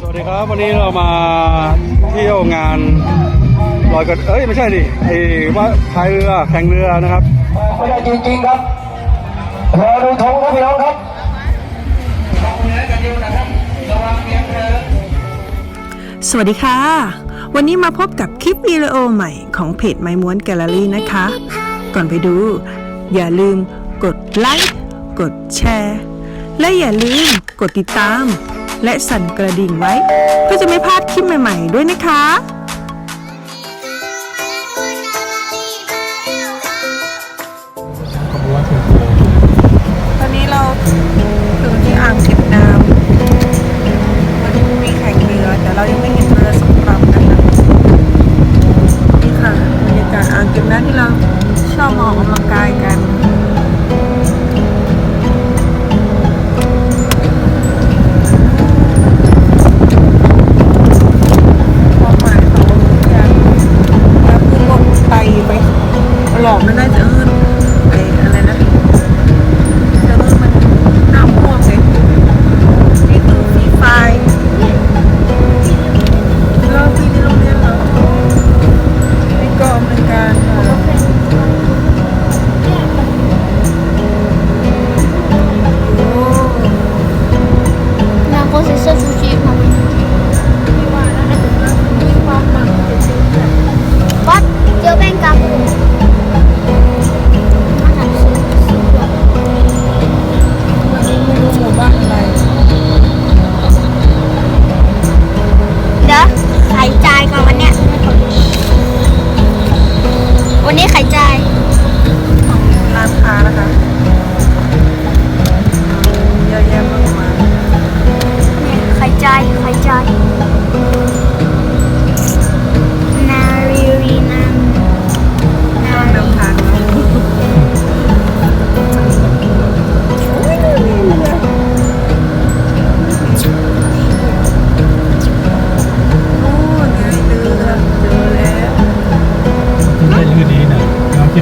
สวัสดีครับ วันนี้เรามาเที่ยวงานลอยกระเอ้ยไม่ใช่ดิไอ้ว่าพายเรือแข่งเรือนะครับไม่ได้จริงๆครับเรอดูธงครับพี่น้องครับสวัสดีค่ะ วันนี้มาพบกับคลิปวีดีโอใหม่ของเพจไม้ม้วนแกลเลอรี่นะคะ ก่อนไปดู อย่าลืมกดไลค์ กดแชร์ และอย่าลืมกดติดตาม และสั่นกระดิ่งไว้ เพื่อจะไม่พลาดคลิปใหม่ๆด้วยนะคะตอนนี้เราถึงที่อ่างเก็บน้ำวันมีแข่งเรือแต่เรายังไม่เห็นเรือสำรับกันนี่ค่ะบรรยากาศอ่างเก็บน้ำที่เราชอบออกกำลังกายกัน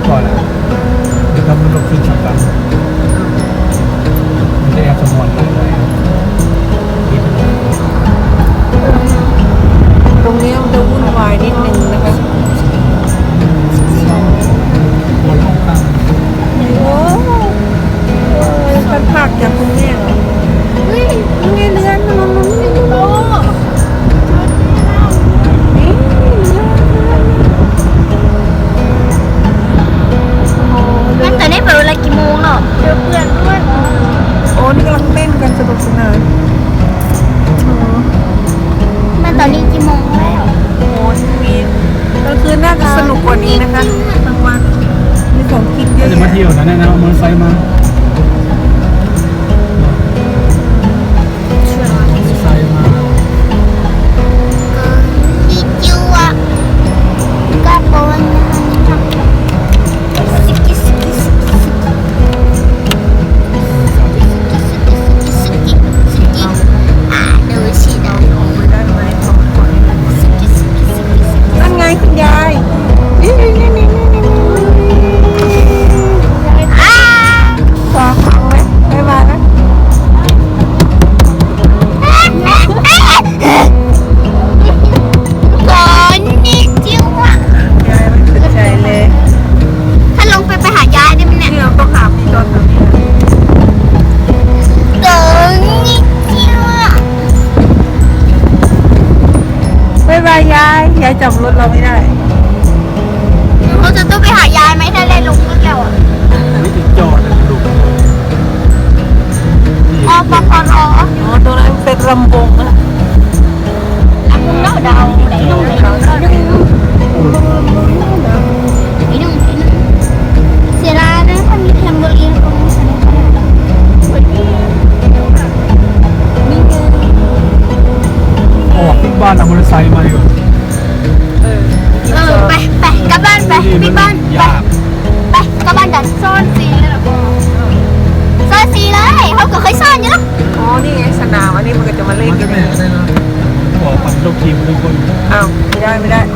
ก่อนแล้วจะทำมันลงขึ้นชั้นต่ำ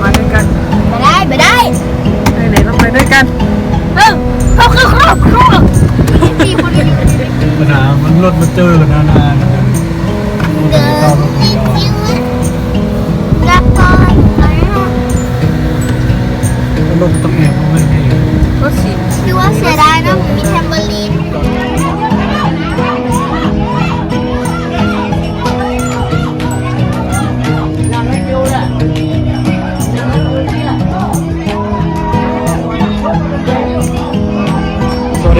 าด้วยกันไปได้ไปได้ไปไหนต้องไปด้วยกันเออเขครอครอบครัวมีคนอยู่ปัญหามันรถมันเจอกันนานๆนะรถต้องแอบไม่เห้นรถสีคือว่าเสียดายนะมีแทมเบอรี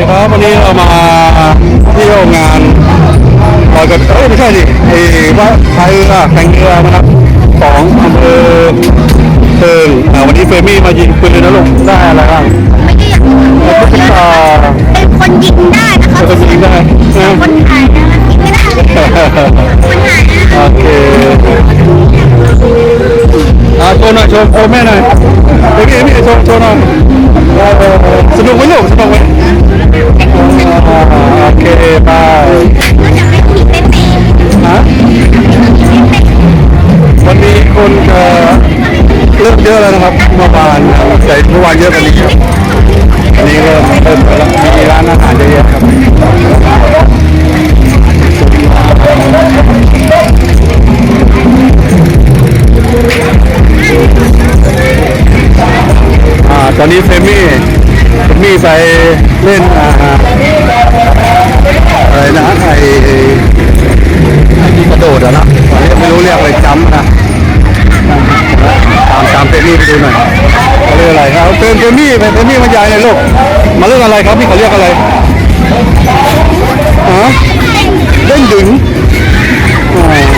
ครับวันนี้เรามาเที่ยวงานลอยกระเอ้ยไม่ใช่ดิไอ้ว่าพายเรือแข่งเรือนะครับของอำเภอเทิงอ่าวันนี้เฟรมี่มายิงปืนนะลูกได้อะไรบ้างไม่ได้อยากเป็นอ่าคนยิงได้นะครับเป็นคนยิงได้นะคนถ่ายนะยิงไม่ได้คนถ่ายนะโอเคอ่าโชว์หน่อยโชว์โชว์แม่หน่อยเดี๋ยวพี่เอ็มพี่โชว์โชว์หน่อยเออสนุกไหมลูกสนุกไหมอ่า โอเคบายก็จะไม่ผิดไม่เป็นฮะวันนี้คนเริ่มเยอะแล้วนะครับเมื่อวานนะครับแต่เมื่อวานเยอะกว่านี้ครับวันนี้เริ่มเริ่มแล้วมีร้านอาหารเยอะแยะครับอ่าตอนนี้เฟมี่ เฟมี่ไปเล่นอ่าอะไรนะไอที่กระโดดอะนะตอนนี้ไม่รู้เรียกอะไรจำนะตามตามเฟมี่ไปดูหน่อยเขาเรียกอะไรครับเป็นเฟมี่เป็นเฟมี่มายายเลยลูกมาเรื่องอะไรครับนี่เขาเรียกอะไรฮะเล่นดึงอ่า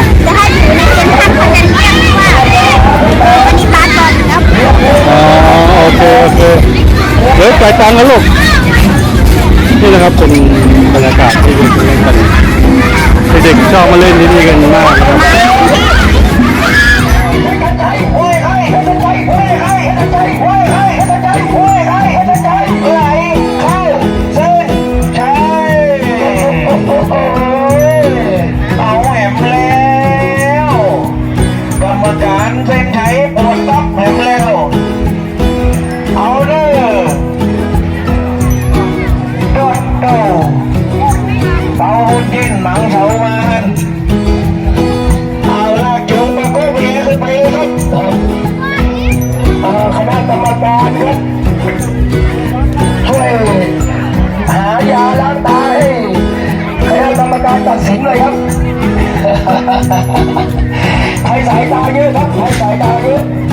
ฟังนะลูกนี่นะครับเป็นบรรยากาศที่เด็กเล่นกันเด็กๆชอบมาเล่นที่นี่กันมากนะครับ ใครสายตาเยอะครับใครสายตาเยอะ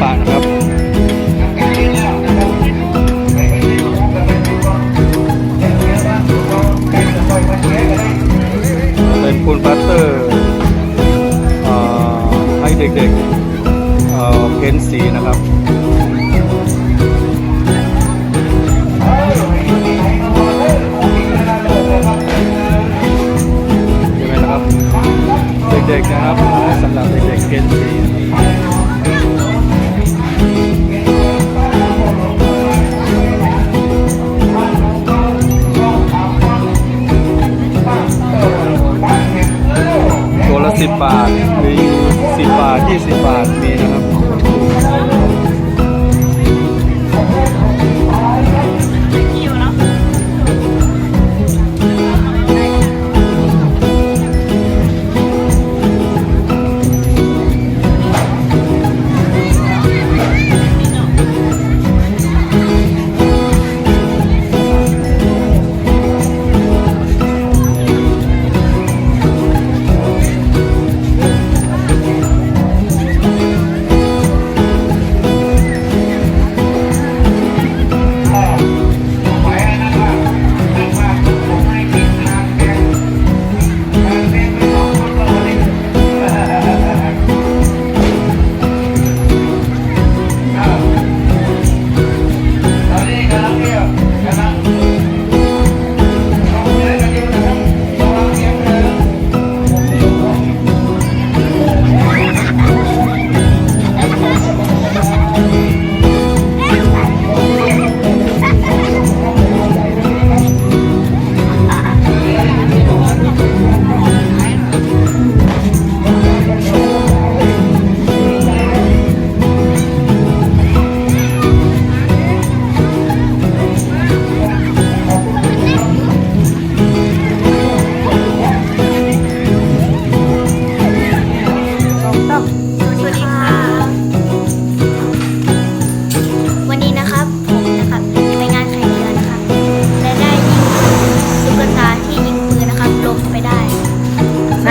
เป็น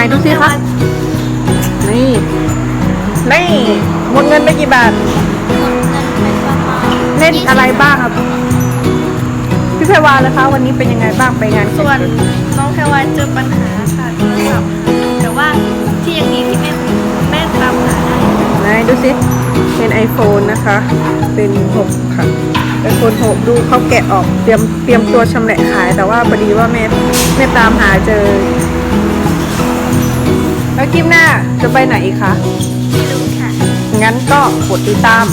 นดูสิคะนี่ นี่หมดเงินไปกี่บาทหมดเงินไปประมาณเล่นอะไรบ้างครับ พี่เพรวาเลยคะ วันนี้เป็นยังไงบ้างไปงานส่วนน้องแพรวาเจอปัญหาค่ะโทรศัพท์แต่ว่าที่ยังดีที่แม่แม่ตามหาได้ไหนดูสิเป็น iPhone นะคะ เป็น 6 ค่ะ iPhone 6 ดูเขาแกะออกเตรียมเตรียมตัวชำแหละขาย แต่ว่าพอดีว่าแม่แม่ตามหาเจอแล้ว คลิปหน้าจะไปไหนอีกคะ ไม่รู้ค่ะงั้นก็กดติดตาม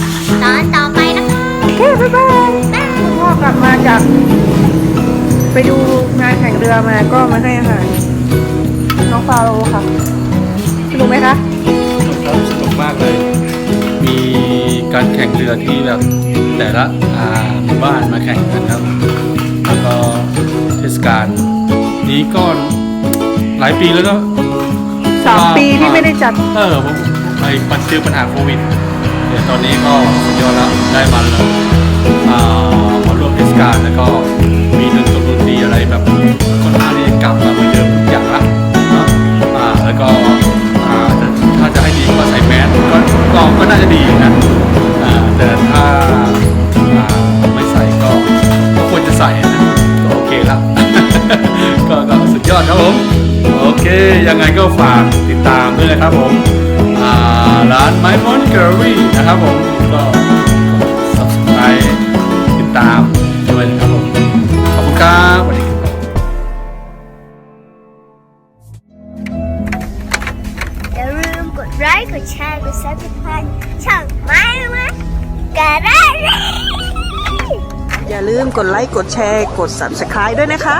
ตอนต่อไปนะคะโอเค บ๊ายบายคุณพ่อกลับมาจาก ไปดูงานแข่งเรือมาก็มาให้อาหารน้องฟาโรค่ะสนุกไหมคะครับสนุกมากเลย มีการแข่งเรือที่แบบแต่ละอ่าหมู่บ้านมาแข่งกันครับ แล้วก็เทศกาลนี้ก็หลายปีแล้วก็ สามปีที่ไม่ได้จัด เออผมไปปัดเจอปัญหาโควิดเดี๋ยวตอนนี้ก็สุดยอดแล้วได้มาแล้วอ่ามาร่วมเทศกาลแล้วก็มีดนตรีอะไรแบบค่อนข้างที่กลับมาเหมือนเดิมทุกอย่างละเนอะอ่าแล้วก็อ่าถ้าจะให้ดีก็ใส่แมสก็ก็ก็น่าจะดีนะอ่าแต่ถ้าอ่าไม่ใส่ก็ก็ควรจะใส่นะก็โอเคล้วก็ก็สุดยอดครับผม อเค ยังไงก็ฝากติดตามด้วยนะครับผมร้านไม้มอนเกอรี่นะครับผมก็กด subscribe ติดตามด้วยนะครับผมขอบคุณครับสวัสดีครับกดไลค์กดแชร์กด subscribe ช่องไม้มากระไรอย่าลืมกดไลค์กดแชร์กด subscribe ด้วยนะคะ